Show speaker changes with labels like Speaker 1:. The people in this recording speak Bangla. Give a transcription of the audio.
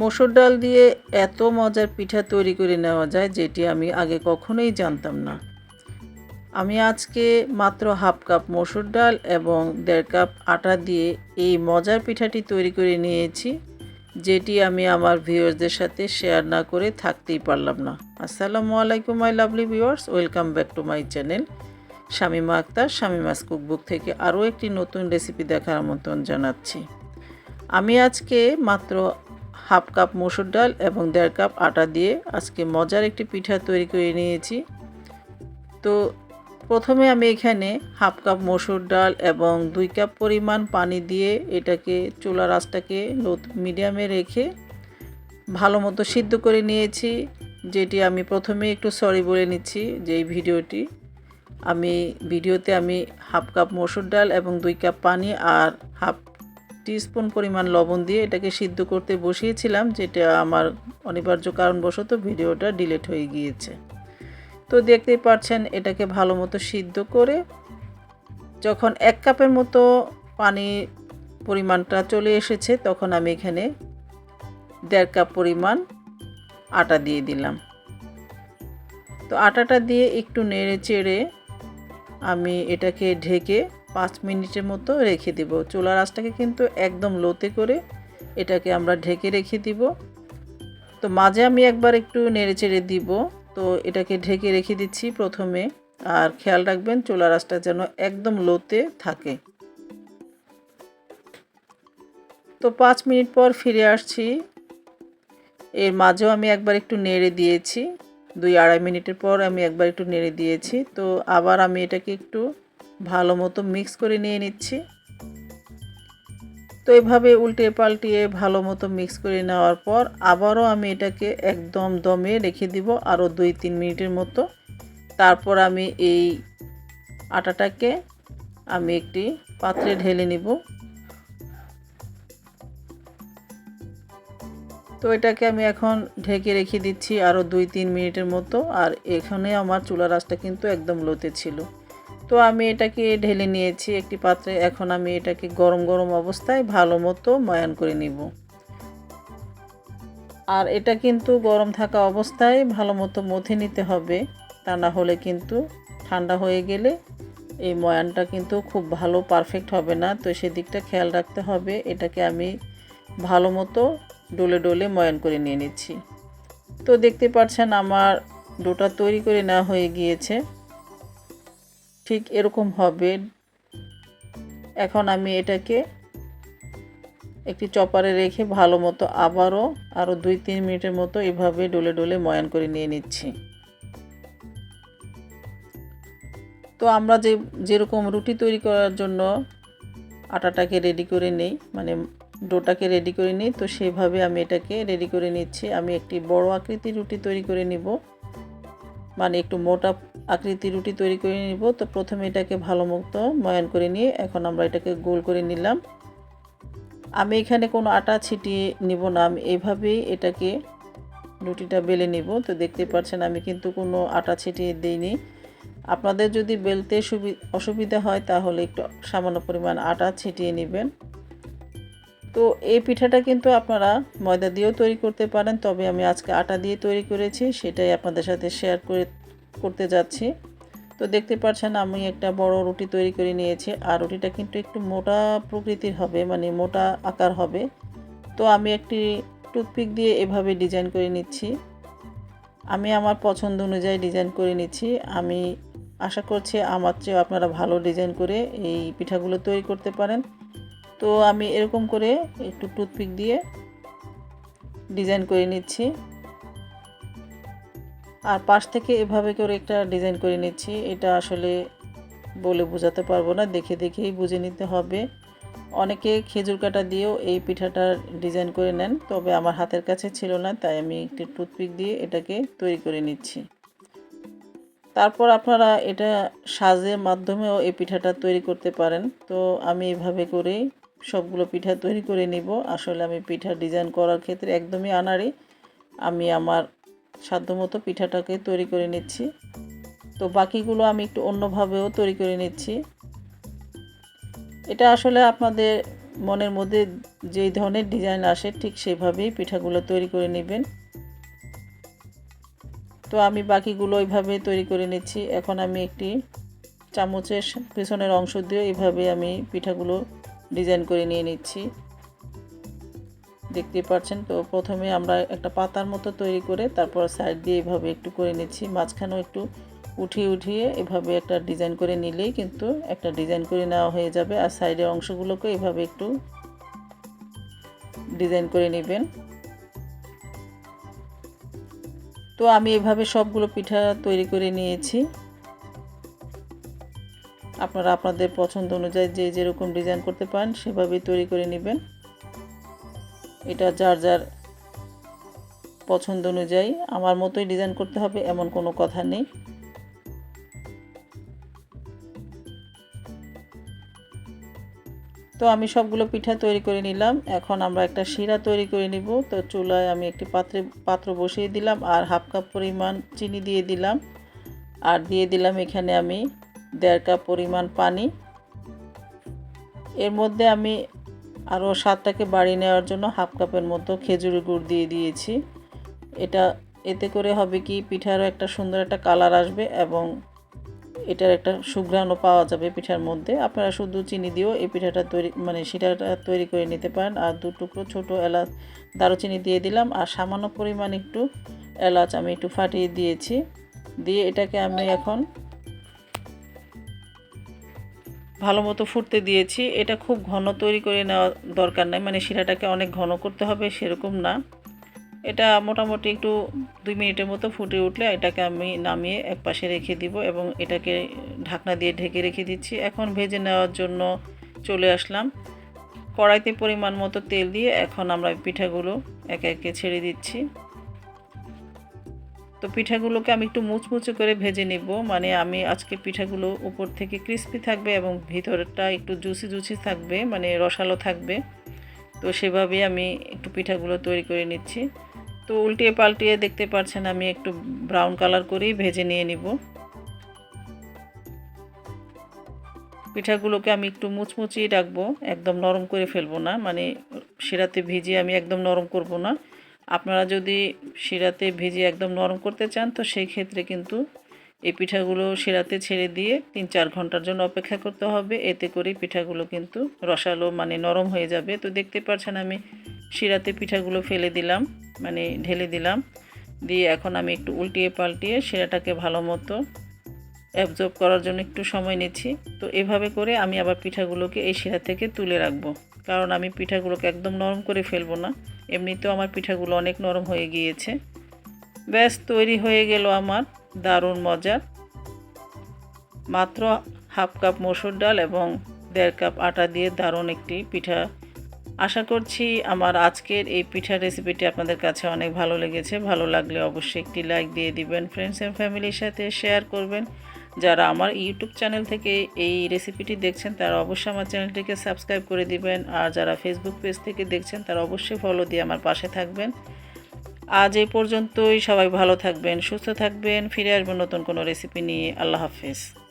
Speaker 1: মসুর ডাল দিয়ে এত মজার পিঠা তৈরি করে নেওয়া যায় যেটি আমি আগে কখনোই জানতাম না। আমি আজকে মাত্র হাফ কাপ মসুর ডাল এবং দেড় কাপ আটা দিয়ে এই মজার পিঠাটি তৈরি করে নিয়েছি, যেটি আমি আমার ভিউয়ার্সদের সাথে শেয়ার না করে থাকতেই পারলাম না। আসসালামু আলাইকুম, my lovely viewers. Welcome back to my channel. Shamima Akter, Shamima's Cookbook থেকে আরও একটি নতুন রেসিপি দেখার আমন্ত্রণ জানাচ্ছি। আমি আজকে মাত্র হাফ কাপ মসুর ডাল এবং দেড় কাপ আটা দিয়ে আজকে মজার একটি পিঠা তৈরি করে নিয়েছি। তো প্রথমে আমি এখানে হাফ কাপ মসুর ডাল এবং দুই কাপ পরিমাণ পানি দিয়ে এটাকে চুলার আঁচটাকে লো মিডিয়ামে রেখে ভালো মতো সিদ্ধ করে নিয়েছি, যেটি আমি প্রথমে একটু সরি বলে নিচ্ছি যে এই ভিডিওটি। আমি, ভিডিওতে আমি হাফ কাপ মসুর ডাল এবং দুই কাপ পানি আর হাফ টিস্পুন পরিমাণ লবণ দিয়ে এটাকে সিদ্ধ করতে বসিয়েছিলাম, যেটা আমার অনিবার্য কারণবশত ভিডিওটা ডিলিট হয়ে গিয়েছে। তো দেখতেই পাচ্ছেন, এটাকে ভালো মতো সিদ্ধ করে যখন এক কাপের মতো পানি পরিমাণটা চলে এসেছে, তখন আমি এখানে দেড় কাপ পরিমাণ আটা দিয়ে দিলাম। তো আটাটা দিয়ে একটু নেড়ে চেড়ে আমি এটাকে ঢেকে পাঁচ মিনিটের মতো রেখে দেব। চুলার আঁচটাকে কিন্তু একদম লোতে করে এটাকে আমরা ঢেকে রেখে দিব। তো মাঝে আমি একবার একটু নেড়ে চেড়ে দিব। তো এটাকে ঢেকে রেখে দিচ্ছি প্রথমে। আর খেয়াল রাখবেন চুলার আঁচটা যেন একদম লোতে থাকে। তো পাঁচ মিনিট পর ফিরে আসছি। এর মাঝেও আমি একবার একটু নেড়ে দিয়েছি। দুই আড়াই মিনিটের পর আমি একবার একটু নেড়ে দিয়েছি। তো আবার আমি এটাকে একটু ভালো মতো মিক্স করে নিয়ে নিচ্ছি। তো এভাবে উল্টে পাল্টিয়ে ভালো মতো মিক্স করে নেওয়ার পর আবারও আমি এটাকে একদম দমে রেখে দিব আরও দুই তিন মিনিটের মতো। তারপর আমি এই আটাটাকে আমি একটি পাত্রে ঢেলে নিব। তো এটাকে আমি এখন ঢেকে রেখে দিচ্ছি আরও দুই তিন মিনিটের মতো। আর এখানে আমার চুলা রাসটা কিন্তু একদম লোতে ছিল। তো আমি এটাকে ঢেলে নিয়েছি একটি পাত্রে। এখন আমি এটাকে গরম গরম অবস্থায় ভালো মতো ময়ান করে নিব। আর এটা কিন্তু গরম থাকা অবস্থায় ভালো মতো মথে নিতে হবে। তা না হলে কিন্তু ঠান্ডা হয়ে গেলে এই ময়ানটা কিন্তু খুব ভালো পারফেক্ট হবে না। তো সেদিকটা খেয়াল রাখতে হবে। এটাকে আমি ভালো মতো ডোলে ডোলে ময়ান করে নিয়ে নিচ্ছি। তো দেখতে পাচ্ছেন আমার ডোটা তৈরি করে নেওয়া হয়ে গিয়েছে। ঠিক এরকম হবে। এখন আমি এটাকে একটি চপারে রেখে ভালো মতো আবারও আরও দুই তিন মিনিটের মতো এভাবে ডলে ডলে ময়ান করে নিয়ে নিচ্ছি। তো আমরা যে, যেরকম রুটি তৈরি করার জন্য আটাটাকে রেডি করে নেই মানে ডোটাকে রেডি করে নিই, তো সেভাবে আমি এটাকে রেডি করে নিচ্ছি। আমি একটি বড় আকৃতির রুটি তৈরি করে নিব। মানে একটু মোটা আকৃতি রুটি তৈরি করে নিব। তো প্রথমে এটাকে ভালো মতো ময়ান করে নিয়ে এখন আমরা এটাকে গোল করে নিলাম। আমি এখানে কোনো আটা ছিটিয়ে নিব না, আমি এভাবেই এটাকে রুটিটা বেলে নিব। তো দেখতে পাচ্ছেন আমি কিন্তু কোনো আটা ছিটিয়ে দিইনি। আপনাদের যদি বেলতে সুবি, অসুবিধা হয় তাহলে একটু সামান্য পরিমাণ আটা ছিটিয়ে নেবেন। তো এই পিঠাটা কিন্তু আপনারা ময়দা দিয়েও তৈরি করতে পারেন, তবে আমি আজকে আটা দিয়ে তৈরি করেছি, সেটাই আপনাদের সাথে শেয়ার করে করতে যাচ্ছি। তো দেখতে পাচ্ছেন আমি একটা বড় রুটি তৈরি করে নিয়েছি। আর রুটিটা কিন্তু একটু মোটা প্রকৃতির হবে মানে মোটা আকার হবে। তো আমি একটি টুথপিক দিয়ে এভাবে ডিজাইন করে নিচ্ছি। আমি আমার পছন্দ অনুযায়ী ডিজাইন করে নিচ্ছি। আমি আশা করছি আমার চেয়ে আপনারা ভালো ডিজাইন করে এই পিঠাগুলো তৈরি করতে পারেন। তো আমি এরকম করে একটু টুথপিক দিয়ে ডিজাইন করে নিচ্ছি। আর পাশ থেকে এভাবে করে একটা ডিজাইন করে নিচ্ছি, এটা আসলে বলে বোঝাতে পারব না, দেখে দেখেই বুঝে নিতে হবে। অনেকে খেজুর কাটা দিয়েও এই পিঠাটার ডিজাইন করে নেন, তবে আমার হাতের কাছে ছিল না, তাই আমি একটি টুথপিক দিয়ে এটাকে তৈরি করে নিচ্ছি। তারপর আপনারা এটা সাজের মাধ্যমেও এই পিঠাটা তৈরি করতে পারেন। তো আমি এভাবে করেই সবগুলো পিঠা তৈরি করে নিব। আসলে আমি পিঠা ডিজাইন করার ক্ষেত্রে একদমই আনারি আমি আমার সাধ্যমতো পিঠাটাকে তৈরি করে নিচ্ছি। তো বাকিগুলো আমি একটু অন্যভাবেও তৈরি করে নিচ্ছি। এটা আসলে আপনাদের মনের মধ্যে যেই ধরনের ডিজাইন আসে, ঠিক সেভাবেই পিঠাগুলো তৈরি করে নেবেন। তো আমি বাকিগুলো ওইভাবে তৈরি করে নিচ্ছি। এখন আমি একটি চামচের পেছনের অংশ দিয়ে এইভাবে আমি পিঠাগুলো ডিজাইন করে নিয়ে নিচ্ছি। দেখতে পাচ্ছেন তো প্রথমে আমরা একটা পাতার মতো তৈরি করে তারপর সাইড দিয়ে এভাবে একটু করে নিচ্ছি। মাঝখানেও একটু উঠিয়ে উঠিয়ে এভাবে একটা ডিজাইন করে নিলেই কিন্তু একটা ডিজাইন করে নেওয়া হয়ে যাবে। আর সাইডের অংশগুলোকে এভাবে একটু ডিজাইন করে নেবেন। তো আমি এভাবে সবগুলো পিঠা তৈরি করে নিয়েছি। আপনারা আপনাদের পছন্দ অনুযায়ী যে যেরকম ডিজাইন করতে পারেন সেভাবেই তৈরি করে নেবেন। এটা যার যার পছন্দ অনুযায়ী। আমার মতোই ডিজাইন করতে হবে, এমন কোনো কথা নেই। তো আমি সবগুলো পিঠা তৈরি করে নিলাম। এখন আমরা একটা শিরা তৈরি করে নিব। তো চুলায় আমি একটি পাত্রে, পাত্র বসিয়ে দিলাম আর হাফ কাপ পরিমাণ চিনি দিয়ে দিলাম। আর দিয়ে দিলাম এখানে আমি দেড় কাপ পরিমাণ পানি। এর মধ্যে আমি আরও স্বাদটাকে বাড়িয়ে নেওয়ার জন্য হাফ কাপের মতো খেজুরের গুড় দিয়ে দিয়েছি। এটা, এতে করে হবে কি, পিঠারও একটা সুন্দর একটা কালার আসবে এবং এটার একটা সুঘ্রাণও পাওয়া যাবে পিঠার মধ্যে। আপনারা শুধু চিনি দিয়েও এই পিঠাটা তৈরি মানে সেটাটা তৈরি করে নিতে পারেন। আর দু টুকরো ছোটো এলাচ দারুচিনি দিয়ে দিলাম। আর সামান্য পরিমাণ একটু এলাচ আমি একটু ফাটিয়ে দিয়েছি। দিয়ে এটাকে আমি এখন ভালো মতো ফুটতে দিয়েছি। এটা খুব ঘন তৈরি করে নেওয়া দরকার নাই। মানে শিরাটাকে অনেক ঘন করতে হবে, সেরকম না। এটা মোটামুটি একটু দুই মিনিটের মতো ফুটে উঠলে এটাকে আমি নামিয়ে এক পাশে রেখে দিব এবং এটাকে ঢাকনা দিয়ে ঢেকে রেখে দিচ্ছি। এখন ভেজে নেওয়ার জন্য চলে আসলাম। কড়াইতে পরিমাণ মতো তেল দিয়ে এখন আমরা পিঠাগুলো একে একে ছেড়ে দিচ্ছি। তো পিঠাগুলোকে আমি একটু মুচমুচে করে ভেজে নিব। মানে আমি আজকে পিঠাগুলো উপর থেকে ক্রিস্পি থাকবে এবং ভিতরটা একটু জুসি জুসি থাকবে মানে রসালো থাকবে। তো সেভাবেই আমি একটু পিঠাগুলো তৈরি করে নিচ্ছি। তো উল্টিয়ে পাল্টিয়ে দেখতে পাচ্ছেন আমি একটু ব্রাউন কালার করেই ভেজে নিয়ে নিব। পিঠাগুলোকে আমি একটু মুচমুচিয়ে রাখব, একদম নরম করে ফেলব না। মানে শিরাতে ভিজিয়ে আমি একদম নরম করব না। আপনারা যদি শিরাতে ভেজে একদম নরম করতে চান, তো সেই ক্ষেত্রে কিন্তু এই পিঠাগুলো শিরাতে ছেড়ে দিয়ে তিন চার ঘণ্টার জন্য অপেক্ষা করতে হবে। এতে করে পিঠাগুলো কিন্তু রসালো মানে নরম হয়ে যাবে। তো দেখতে পাচ্ছেন আমি শিরাতে পিঠাগুলো ফেলে দিলাম মানে ঢেলে দিলাম। দিয়ে এখন আমি একটু উল্টিয়ে পাল্টিয়ে শিরাটাকে ভালো মতো অ্যাবজর্ব করার জন্য একটু সময় নিচ্ছি। তো এভাবে করে আমি আবার পিঠাগুলোকে এই শিরা থেকে তুলে রাখব। কারণ আমি পিঠাগুলোকে একদম নরম করে ফেলব না। এমনিতেও আমার পিঠাগুলো অনেক নরম হয়ে গিয়েছে। ব্যাস, তৈরি হয়ে গেল আমার দারুণ মজার। মাত্র হাফ কাপ মসুর ডাল এবং দেড় কাপ আটা দিয়ে দারুণ একটি পিঠা। আশা করছি আমার আজকের এই পিঠা রেসিপিটি আপনাদের কাছে অনেক ভালো লেগেছে। ভালো লাগলে অবশ্যই একটি লাইক দিয়ে দিবেন। ফ্রেন্ডস অ্যান্ড ফ্যামিলির সাথে শেয়ার করবেন। যারা আমার ইউটিউব চ্যানেল থেকে এই রেসিপিটি দেখছেন, তারা অবশ্যই আমার চ্যানেলটিকে সাবস্ক্রাইব করে দিবেন। আর যারা ফেসবুক পেজ থেকে দেখছেন, তারা অবশ্যই ফলো দিয়ে আমার পাশে থাকবেন। আজ এই পর্যন্তই। সবাই ভালো থাকবেন, সুস্থ থাকবেন। ফিরে আসবেন নতুন কোনো রেসিপি নিয়ে। আল্লাহ হাফেজ।